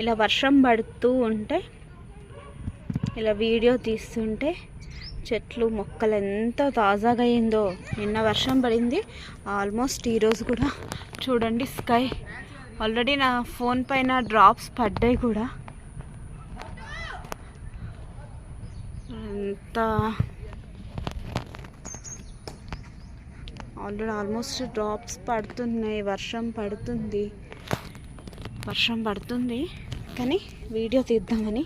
ఇలా వర్షం పడుతూ ఉంటే ఇలా వీడియో తీస్తుంటే చెట్లు మొక్కలు ఎంత తాజాగా అయిందో. నిన్న వర్షం పడింది. ఆల్మోస్ట్ ఈరోజు కూడా చూడండి స్కై. ఆల్రెడీ నా ఫోన్ పైన డ్రాప్స్ పడ్డాయి కూడా. ఎంత ఆల్రెడీ ఆల్మోస్ట్ డ్రాప్స్ పడుతున్నాయి వర్షం పడుతుంది. వర్షం పడుతుంది కానీ వీడియో తీద్దామని.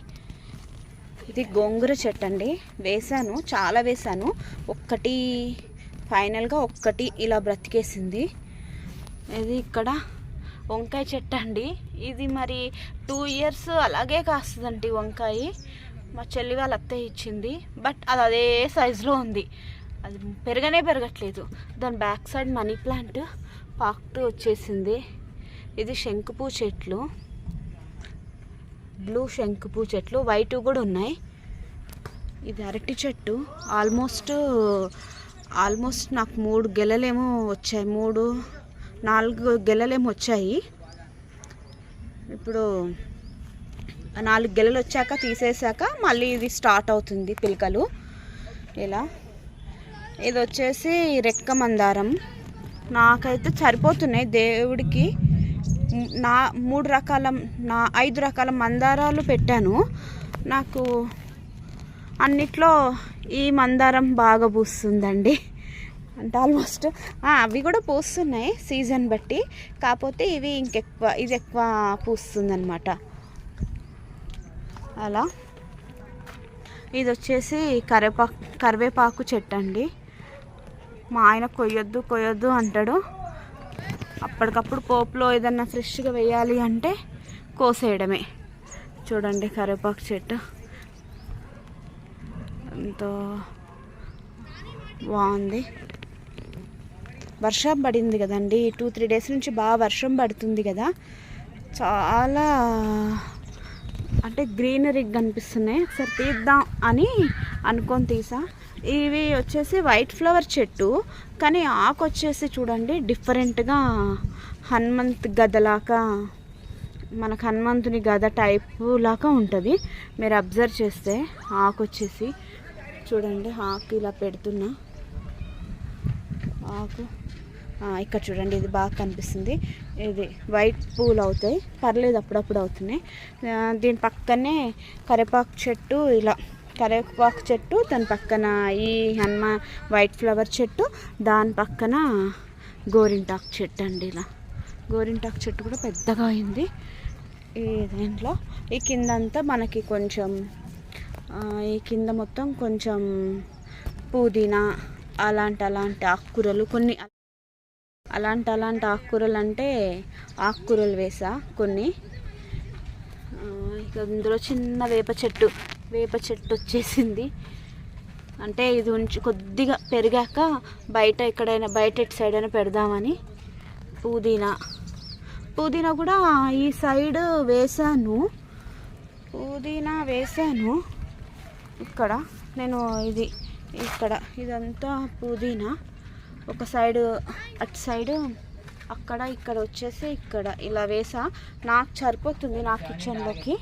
ఇది గోంగూర చెట్టు అండి వేసాను చాలా వేసాను ఒక్కటి ఫైనల్గా ఒక్కటి ఇలా బ్రతికేసింది. ఇది ఇక్కడ వంకాయ చెట్టు అండి ఇది మరి టూ ఇయర్స్ అలాగే కాస్తుందండి వంకాయ. మా చెల్లి వాళ్ళ అత్తయ్య ఇచ్చింది బట్ అది అదే సైజులో ఉంది. అది పెరగనే పెరగట్లేదు. దాని బ్యాక్ సైడ్ మనీ ప్లాంట్ పాకుతూ వచ్చేసింది. ఇది శంకుపూ చెట్లు. బ్లూ శంకుపూ చెట్లు. వైట్ కూడా ఉన్నాయి. ఇది అరటి చెట్టు. ఆల్మోస్ట్ ఆల్మోస్ట్ నాకు మూడు గెలలేమో వచ్చాయి. మూడు నాలుగు గెలలేమో వచ్చాయి. ఇప్పుడు నాలుగు గెలలు వచ్చాక తీసేసాక మళ్ళీ ఇది స్టార్ట్ అవుతుంది పిలకలు. ఇలా. ఇది వచ్చేసి రెక్క మందారం. నాకైతే సరిపోతున్నాయి దేవుడికి. నా మూడు రకాల నా ఐదు రకాల మందారాలు పెట్టాను. నాకు అన్నిట్లో ఈ మందారం బాగా పూస్తుందండి. అంటే ఆల్మోస్ట్ అవి కూడా పూస్తున్నాయి సీజన్ బట్టి. కాకపోతే ఇవి ఇంకెక్కువ ఇది ఎక్కువ పూస్తుందన్నమాట. అలా. ఇది వచ్చేసి కరివేపాకు కరివేపాకు చెట్టు అండి మా ఆయన కొయ్యొద్దు కొయ్యొద్దు అంటాడు. అప్పటికప్పుడు పోపులో ఏదన్నా ఫ్రెష్గా వేయాలి అంటే కోసేయడమే. చూడండి కరివేపాకు చెట్టు. ఎంతో బాగుంది. వర్షం పడింది కదండి. టూ త్రీ డేస్ నుంచి బాగా వర్షం పడుతుంది కదా. చాలా అంటే గ్రీనరీ కనిపిస్తున్నాయి. ఒకసారి తీద్దాం అని అనుకొని తీసా. ఇవి వచ్చేసి వైట్ ఫ్లవర్ చెట్టు కానీ ఆకు వచ్చేసి చూడండి డిఫరెంట్గా హనుమంత్ గదలాగా మనకు హనుమంతుని గద టైపు లాగా ఉంటుంది. మీరు అబ్జర్వ్ చేస్తే ఆకు వచ్చేసి చూడండి ఆకు ఇలా పెడుతున్నా ఆకు. ఇక్కడ చూడండి ఇది బాగా కనిపిస్తుంది. ఇది వైట్ పూలు అవుతాయి. పర్లేదు అప్పుడప్పుడు అవుతున్నాయి. దీని పక్కనే కరివేపాకు చెట్టు ఇలా కరివేపాకు చెట్టు దాని పక్కన ఈ హనుమ వైట్ ఫ్లవర్ చెట్టు దాని పక్కన గోరింటాకు చెట్టు అండి ఇలా. గోరింటాకు చెట్టు కూడా పెద్దగా అయింది. ఈ దీంట్లో ఈ కిందంతా మనకి కొంచెం ఈ కింద మొత్తం కొంచెం పుదీనా అలాంటి అలాంటి ఆకుకూరలు కొన్ని అలాంటి అలాంటి ఆకుకూరలు అంటే ఆకుకూరలు వేసా కొన్ని. ఇక ఇందులో చిన్న వేప చెట్టు. వేప చెట్టు వచ్చేసింది. అంటే ఇది ఉంచి కొద్దిగా పెరిగాక బయట ఎక్కడైనా బయట ఎటు సైడ్ అయినా పెడదామని పుదీనా. పుదీనా కూడా ఈ సైడ్ వేసాను. పుదీనా వేసాను. ఇక్కడ నేను ఇది ఇక్కడ ఇదంతా పుదీనా. ఒక సైడ్ అటు సైడ్ అక్కడ ఇక్కడ వచ్చేసి ఇక్కడ. ఇలా వేసా. నాకు సరిపోతుంది నా కిచెన్లోకి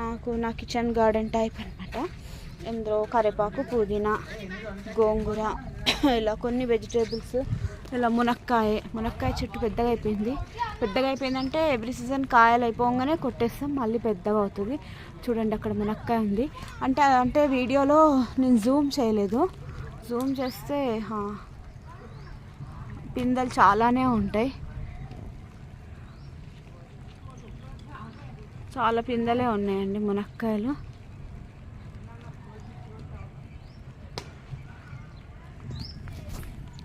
నాకు నా కిచెన్ గార్డెన్ టైప్ అనమాట ఇందులో కరివేపాకు పుదీనా గోంగూర ఇలా కొన్ని వెజిటేబుల్స్ ఇలా మునక్కాయ మునక్కాయ చెట్టు పెద్దగా అయిపోయింది. పెద్దగా అయిపోయిందంటే ఎవ్రీ సీజన్ కాయలు అయిపోగానే కొట్టేస్తాం మళ్ళీ పెద్దగా అవుతుంది. చూడండి అక్కడ మునక్కాయ ఉంది. అంటే అంటే వీడియోలో నేను జూమ్ చేయలేదు. జూమ్ చేస్తే పిందెలు చాలానే ఉంటాయి. చాలా పిందెలే ఉన్నాయండి మునక్కాయలు.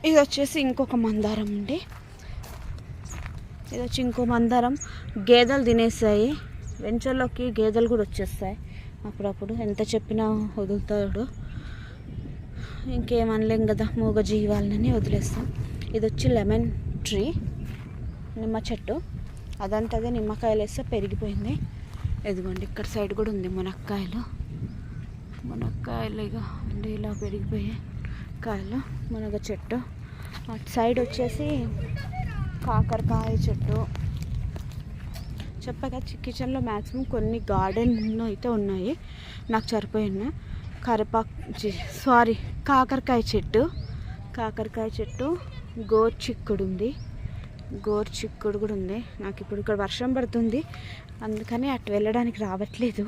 ఇది వచ్చేసి ఇంకొక మందారం అండి. ఇది వచ్చి ఇంకో మందారం. గేదెలు తినేసాయి. వెంచర్లోకి గేదెలు కూడా వచ్చేస్తాయి. అప్పుడప్పుడు ఎంత చెప్పినా వదులుతాడు. ఇంకేమనలేం కదా మూగ జీవాలని వదిలేస్తాం. ఇది వచ్చి లెమన్ ట్రీ నిమ్మ చెట్టు. అదంతా అదే నిమ్మకాయలు వేస్తే పెరిగిపోయింది. ఇదిగోండి ఇక్కడ సైడ్ కూడా ఉంది మునక్కాయలు. మునక్కాయలు ఇక అంటే ఇలా పెరిగిపోయాయి కాయలు మునగ చెట్టు. అటు సైడ్ వచ్చేసి కాకరకాయ చెట్టు. చెప్పగా కిచెన్లో మ్యాక్సిమం కొన్ని గార్డెన్ అయితే ఉన్నాయి. నాకు సరిపోయిన కరివేపాకు సారీ కాకరకాయ చెట్టు. కాకరకాయ చెట్టు గోరు ఉంది గోరు చిక్కుడు కూడా ఉంది. నాకు ఇప్పుడు ఇక్కడ వర్షం పడుతుంది. అందుకని అటు వెళ్ళడానికి రావట్లేదు.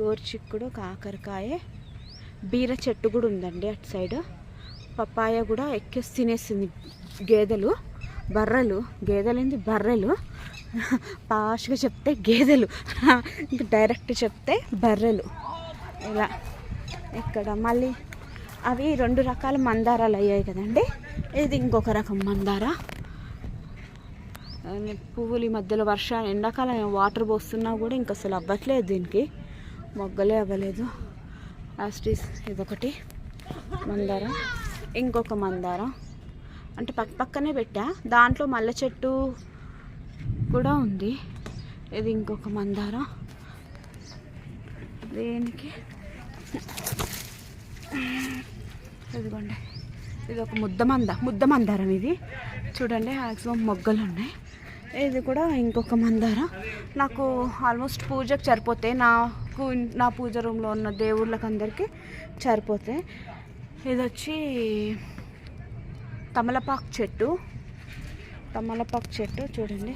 గోరు చిక్కుడు కాకరకాయ బీర చెట్టు కూడా ఉందండి అటు సైడ్. పప్పాయ కూడా ఎక్కేసి తినేసింది గేదెలు బర్రెలు. గేదెలేంది? బర్రెలు. పాష్గా చెప్తే గేదెలు. ఇంకా డైరెక్ట్ చెప్తే బర్రెలు. ఇలా ఇక్కడ మళ్ళీ అవి రెండు రకాల మందారాలు అయ్యాయి కదండి. ఇది ఇంకొక రకం మందార? పువ్వులు ఈ మధ్యలో వర్షం ఎండాకాలం వాటర్ పోస్తున్నా కూడా ఇంకా అసలు అవ్వట్లేదు దీనికి. మొగ్గలే అవ్వలేదు. లాస్టీస్ ఇదొకటి. మందారం. ఇంకొక మందారం. అంటే పక్క పక్కనే పెట్టా. దాంట్లో మల్లె చెట్టు కూడా ఉంది. ఇది ఇంకొక మందారం. దేనికి? ఇదిగోండి. ఇది ఒక ముద్ద మంద ముద్ద మందారం ఇది. చూడండి మ్యాక్సిమం మొగ్గలు ఉన్నాయి. ఇది కూడా ఇంకొక మందార. నాకు ఆల్మోస్ట్ పూజకు సరిపోతాయి. నాకు నా పూజ రూమ్లో ఉన్న దేవుళ్ళకి అందరికీ సరిపోతాయి. ఇది వచ్చి తమలపాకు చెట్టు. తమలపాకు చెట్టు చూడండి.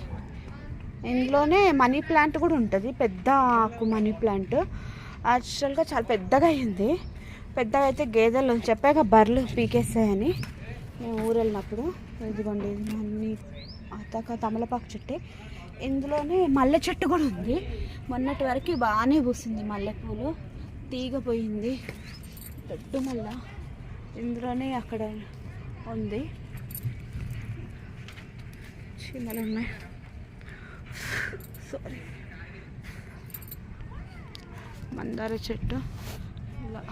ఇందులోనే మనీ ప్లాంట్ కూడా ఉంటుంది. పెద్ద ఆకు మనీ ప్లాంట్. యాక్చువల్గా చాలా పెద్దగా అయింది. పెద్దగా అయితే గేదెలు చెప్పాక బర్రెలు పీకేస్తాయని. మేము ఊరు వెళ్ళినప్పుడు ఇదిగోండి ఇది మనీ అతక తమలపాకు చెట్టే. ఇందులోనే మల్లె చెట్టు కూడా ఉంది. మొన్నటి వరకు బాగానే పూసింది మల్లెపూలు. తీగపోయింది చెట్టు మల్ల. ఇందులోనే అక్కడ ఉంది. చీమలు ఉన్నాయి సారీ మందార చెట్టు. ఇలా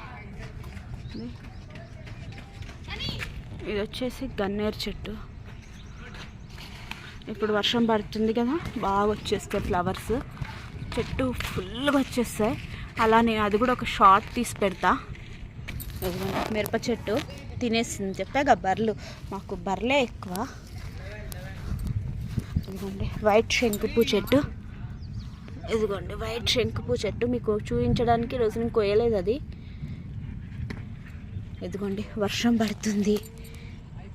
ఇది వచ్చేసి గన్నేరు చెట్టు. ఇప్పుడు వర్షం పడుతుంది కదా బాగా వచ్చేస్తాయి ఫ్లవర్స్ చెట్టు ఫుల్గా వచ్చేస్తాయి. అలా నేను అది కూడా ఒక షార్ట్ తీసి పెడతా. మిరప చెట్టు తినేసింది. చెప్పాగా బర్రెలు. మాకు బర్రెలే ఎక్కువ. ఇదిగోండి వైట్ శంకుపూ చెట్టు. ఇదిగోండి వైట్ శంకుపూ చెట్టు. మీకు చూపించడానికి రోజు నేను కోయలేదు అది. ఇదిగోండి వర్షం పడుతుంది.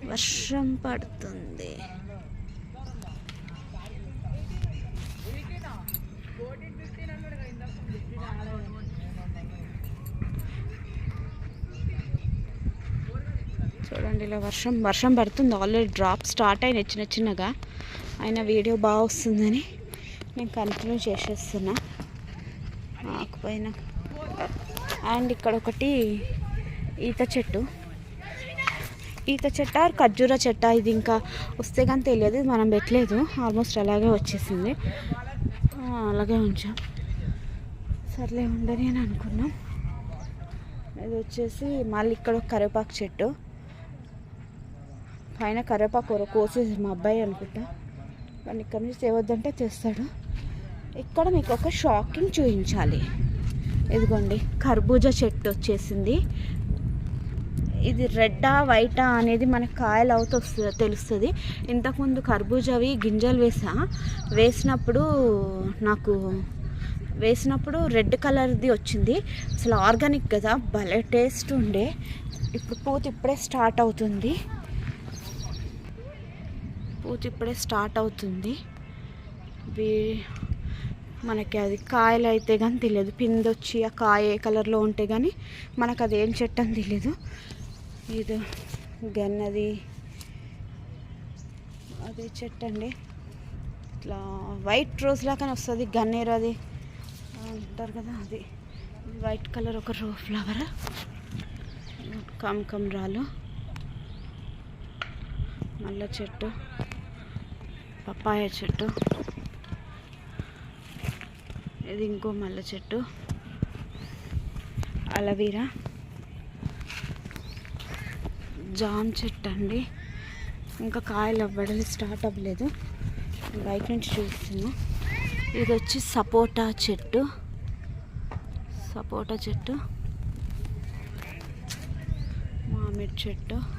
వర్షం పడుతుంది. చూడండి ఇలా వర్షం వర్షం పడుతుంది. ఆల్రెడీ డ్రాప్ స్టార్ట్ అయిన చిన్న చిన్నగా. అయినా వీడియో బాగా వస్తుందని నేను కంటిన్యూ చేసేస్తున్నా. ఆకుపోయిన అండ్ ఇక్కడ ఒకటి ఈత చెట్టు. ఈత చెట్ట ఖర్జూర చెట్ట? ఇది ఇంకా వస్తే కానీ తెలియదు మనం పెట్టలేదు. ఆల్మోస్ట్ అలాగే వచ్చేసింది. అలాగే ఉంచాం. సర్లే ఉండని అని అనుకున్నాం. ఇది వచ్చేసి మళ్ళీ ఇక్కడ ఒక కరివేపాకు చెట్టు. పైన కరివేపాకు కూర కోసేసి మా అబ్బాయి అనుకుంటా. కానీ ఇక్కడ నుంచి తేవద్దంటే తెస్తాడు. ఇక్కడ మీకు ఒక షాకింగ్ చూపించాలి. ఇదిగోండి కర్బూజా చెట్టు వచ్చేసింది. ఇది రెడ్డా వైటా అనేది మనకి కాయలు అవుతూ వస్తుంది తెలుస్తుంది. ఇంతకుముందు కర్బూజావి గింజలు వేసా. వేసినప్పుడు నాకు వేసినప్పుడు రెడ్ కలర్ది వచ్చింది. అసలు ఆర్గానిక్ కదా భలే టేస్ట్ ఉండే. ఇప్పుడు పూత ఇప్పుడే స్టార్ట్ అవుతుంది. పూత ఇప్పుడే స్టార్ట్ అవుతుంది. మనకి అది కాయలు అయితే కానీ తెలియదు. పిందొచ్చి ఆ కాయ ఏ కలర్లో ఉంటే కానీ మనకు అది ఏం చెట్టు అని తెలియదు ఇది గన్నది. అది చెట్టు అండి. ఇట్లా వైట్ రోజ్ లాగానే వస్తుంది గన్నేరు అది. అంటారు కదా అది. వైట్ కలర్ ఒక రో ఫ్లవర్. కమ్ రాలు మల్ల చెట్టు. పప్పాయ చెట్టు. ఇది ఇంకో మల్లె చెట్టు. అలవీరా. జామ్ చెట్టు అండి ఇంకా కాయలు అవ్వడం స్టార్ట్ అవ్వలేదు. బయట నుంచి చూస్తున్నా. ఇది వచ్చి సపోటా చెట్టు. సపోటా చెట్టు. మామిడి చెట్టు.